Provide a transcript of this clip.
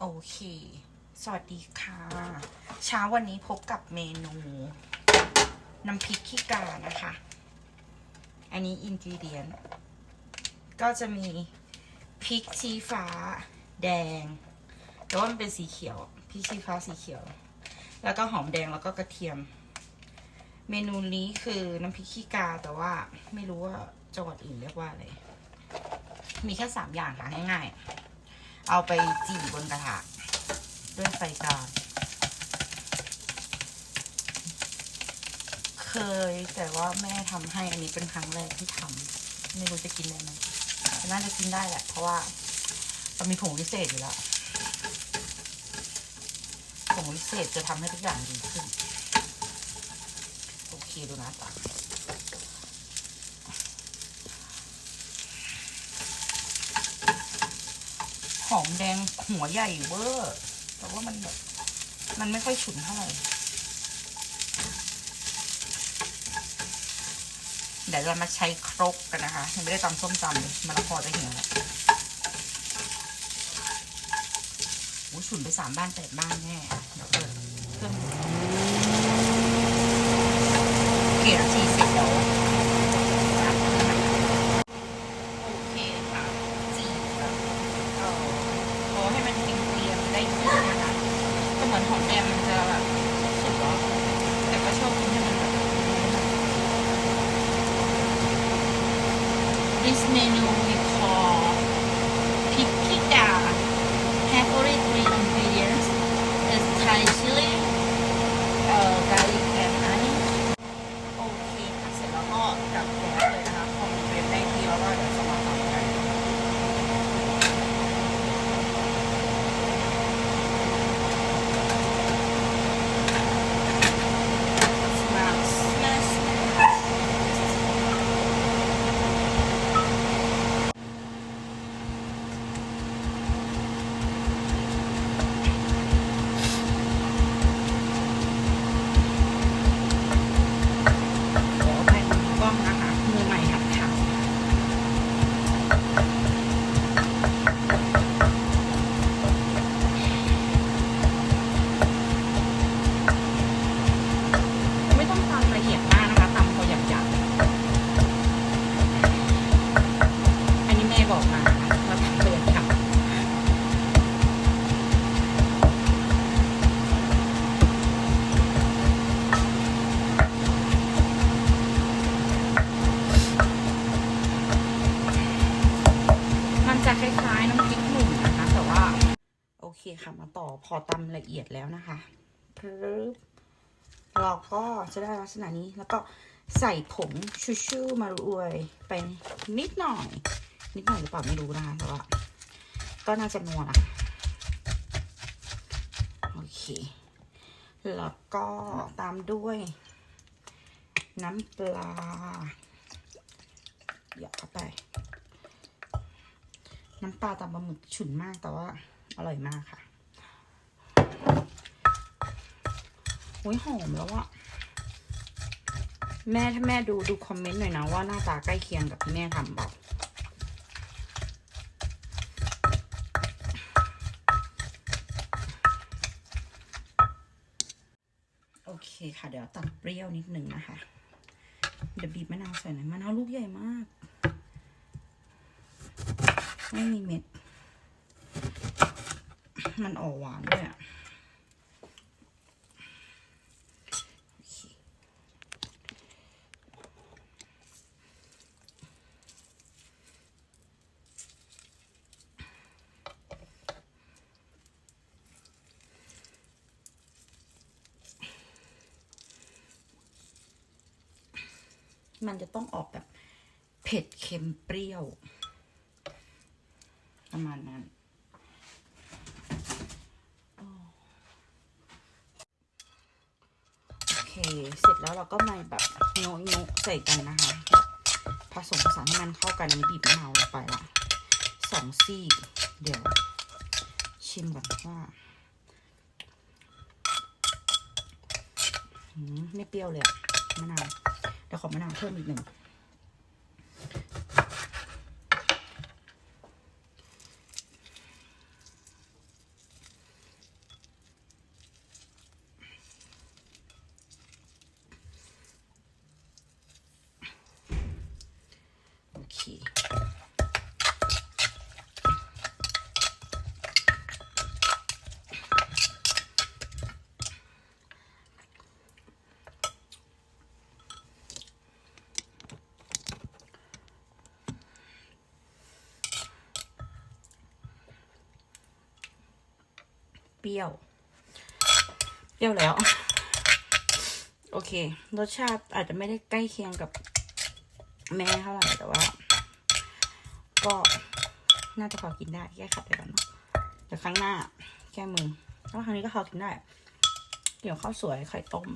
โอเค สวัสดีค่ะ เช้าวันนี้พบกับเมนู น้ำพริกขี้กานะคะ อันนี้อินกิเดียน ก็จะมีพริกชี้ฟ้าแดง แต่ว่ามันเป็นสีเขียว พริกชี้ฟ้าสีเขียว แล้วก็หอมแดงแล้วก็กระเทียม เมนูนี้คือน้ำพริกขี้กาแต่ว่าไม่รู้ว่าจังหวัดอื่นเรียกว่าอะไร มีแค่สามอย่างค่ะง่ายๆ เอาไปจี่บนกระทะด้วยไฟกลางเคยแต่ว่าแม่ทำให้อันนี้เป็นครั้งแรกที่ทำไม่รู้จะกินได้ไหมน่าจะกินได้แหละ เพราะว่าเรามีผงวิเศษอยู่แล้วผงวิเศษจะทำให้ทุกอย่างดีขึ้น โอเคดูนะตา อมแดงหัวใหญ่เวอร์แต่ว่ามันแบบมันไม่ค่อยฉุนเท่าไหร่เดี๋ยวเรามาใช้ครกกันนะคะยังไม่ได้ตำส้มตำเลยมะละกอจะเหี่ยวแล้วโอ้ฉุนไปสามบ้านแปดบ้านแน่เดี๋ยวเปิดเครื่องเกี่ยทีเสร็จแล้วโอเคค่ะจีบแบบ เอ่อพอให้มันเก รียมๆได้ที่นะคะก็เหมือนหอมแดงมันจะแบบสุกแล้วแต่ก็ชอบกินให้มันแบบดิสเมนูมี pipika have only three ingredients is Thai chili uh, garlic and onion โอเคค่ะเสร็จแล้วก็ดับแก๊สเลยนะคะพอมันเกรียมได้ที่แล้วก็เดี๋ยวจะมาทำกัน Smash, smash, smash. ขออภัยมือกล้องนะคะ มือใหม่หัดทำไม่ต้องตำละเอียดมากนะคะตำพอหยาบๆอันนี้แม่บอกมานะคะว่าทำพอหยาบๆมันจะค ล้ายๆน้ำพริกหนุ่มนะคะ แต่ว่า โอเคค่ะมาต่อพอตำละเอียดแล้วนะคะปึ๊บเราก็จะได้ลักษณะนี้แล้วก็ใส่ผงชูชูมาอวยไปนิดหน่อย นิดหน่อยหรือเปล่าไม่รู้นะคะแต่ว่าก็น่าจะนัวนะโอเค แล้วก็ตามด้วย น้ำปลาหยอกเข้าไป น้ำปลาตามปลาหมึกฉุนมากแต่ว่าอร่อยมากค่ะโอ้ยหอมแล้วอะแม่ถ้าแม่ดูดูคอมเมนต์หน่อยนะว่าหน้าตาใกล้เคียงกับที่แม่ทำเปล่าโอเคค่ะ เดี๋ยวตัดเปรี้ยวนิดหนึ่งนะคะ เดี๋ยวบีบมะนาวใส่หน่อยมะนาวลูกใหญ่มาก ไม่มีเม็ด มันออกหวานด้วยอะมันจะต้องออกแบบเผ็ดเค็มเปรี้ยว ประมาณนั้น โอเค เสร็จแล้วเราก็มาแบบโยโยใส่กันนะคะผสมผสานให้มันเข้ากันอันนี้บีบมะนาวลงไปละสองซี่ เดี๋ยว ชิมก่อนว่าไม่เปรี้ยวเลยมะนาวเดี๋ยวขอมะนาวเพิ่มอีกหนึ่ง โรี้ยวเปรี้ยวแล้ว โอเค รสชาติอาจจะไม่ได้ใกล้เคียงกับแม่เท่าไหร่แต่ว่า ก็น่าจะพอกินได้แก้ขัดได้แล้วเนาะเดี๋ยวครั้งหน้า แก้มือแล้วครั้งนี้ก็พอกินได้ เดี๋ยวข้าวสวยไข่ต้ม